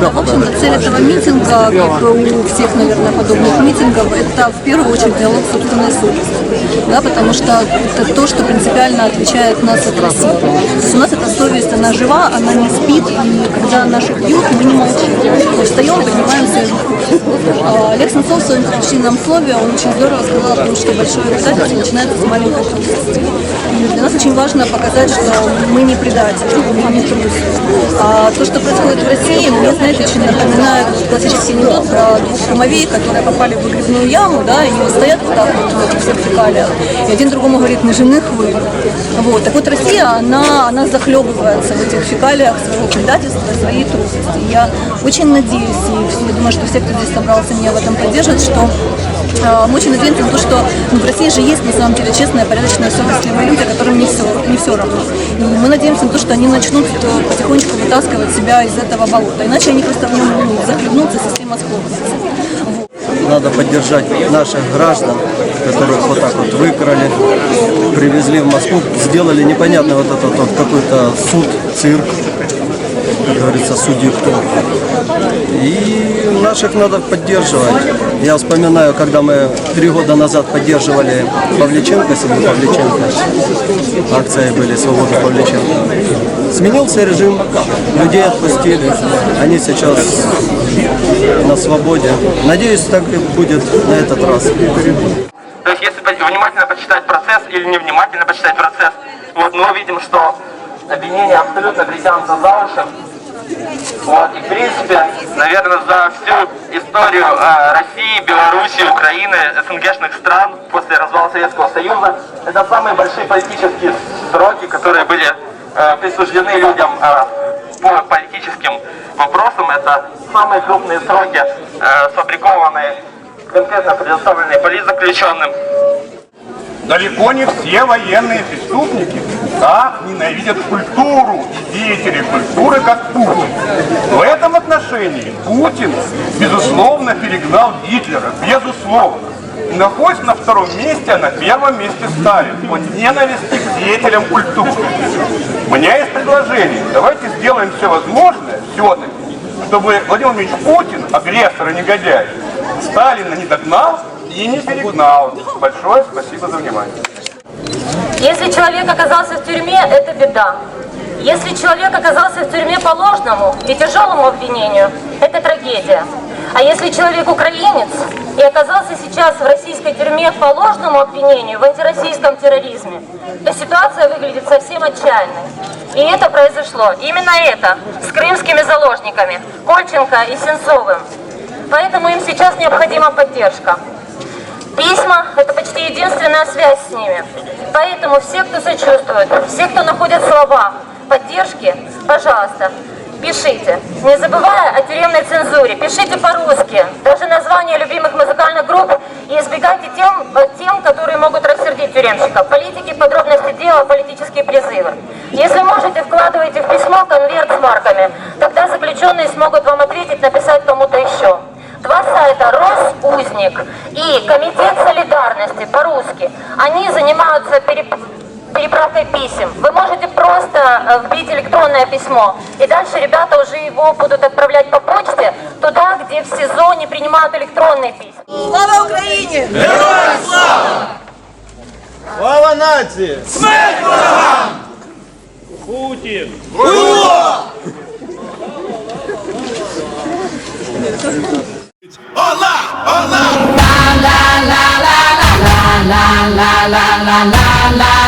Да, в общем-то, цель этого митинга, как у всех, наверное, подобных митингов, это в первую очередь диалог с собственной совестью. Да, потому что это то, что принципиально отличает нас от России. То есть у нас эта совесть, она жива, она не спит, и когда наши бьют, мы не молчим. Мы встаем, поднимаем свои руки. А, Олег Сенцов в своем заключительном слове, он очень здорово сказал о том, что большое предательство начинается с маленькой трусости. И для нас очень важно показать, что мы не предатели, мы не трусы. А то, что происходит в России, мне, знаете, очень напоминает классический анекдот про двух кумовей, которые попали в выгребную яму, да, и вот стоят вот так вот в этих всех фекалиях, и один другому говорит, на женых вы. Вот. Так вот Россия, она, она захлебывается в этих фекалиях своего предательства, своей трусости. Я очень надеюсь, и я думаю, что все, кто здесь собрался, меня в этом поддержат, что э, мы очень надеемся на то, что ну, в России же есть на самом деле честные, порядочные, совестливые люди, которым не все, не все равно. И мы надеемся на то, что они начнут потихонечку вытаскивать себя из этого болота. Иначе они просто в нем ну, захлебнутся, система схлопнется. Надо поддержать наших граждан, которых вот так вот выкрали, привезли в Москву, сделали непонятно вот этот вот какой-то суд, цирк, как говорится, судьи кто. И наших надо поддерживать. Я вспоминаю, когда мы три года назад поддерживали Павличенко, семью Павличенко, акции были «Свобода Павличенко». Сменился режим, людей отпустили, они сейчас на свободе. Надеюсь, так и будет на этот раз. То есть, если внимательно почитать процесс или невнимательно почитать процесс, вот мы увидим, что обвинения абсолютно притянуты за уши. Вот, и в принципе, наверное, за всю историю э, России, Беларуси, Украины, СНГшных стран после развала Советского Союза, это самые большие политические сроки, которые были э, присуждены людям э, по политическим вопросам. Это самые крупные сроки, э, сфабрикованные конкретно предоставленные политзаключенным. Далеко не все военные преступники так ненавидят культуру и деятелей культуры, как Путин. В этом отношении Путин, безусловно, перегнал Гитлера, безусловно. Находится на втором месте, а на первом месте Сталин. Вот ненависти к деятелям культуры. У меня есть предложение. Давайте сделаем все возможное, все-таки, чтобы Владимир Владимирович Путин, агрессор и негодяй, Сталина не догнал и не перегнал. Большое спасибо за внимание. Если человек оказался в тюрьме, это беда. Если человек оказался в тюрьме по ложному и тяжелому обвинению, это трагедия. А если человек украинец и оказался сейчас в российской тюрьме по ложному обвинению в антироссийском терроризме, то ситуация выглядит совсем отчаянной. И это произошло, именно это, с крымскими заложниками, Кольченко и Сенцовым. Поэтому им сейчас необходима поддержка. Письма – это почти единственная связь с ними. Поэтому все, кто сочувствует, все, кто находит слова поддержки, пожалуйста, пишите. Не забывая о тюремной цензуре, пишите по-русски, даже названия любимых музыкальных групп и избегайте тем, тем, которые могут рассердить тюремщиков. Политики, подробности дела, политические призывы. Если можете, вкладывайте в письмо конверт с марками. Тогда заключенные смогут вам ответить, написать кому-то еще. Два сайта «Росузник» и Комитет солидарности по-русски. Они занимаются переп- переправкой писем. Вы можете просто э, вбить электронное письмо, и дальше ребята уже его будут отправлять по почте туда, где в СИЗО не принимают электронные письма. Слава Україні! Слава Allah. La la la la la la la la la la la la.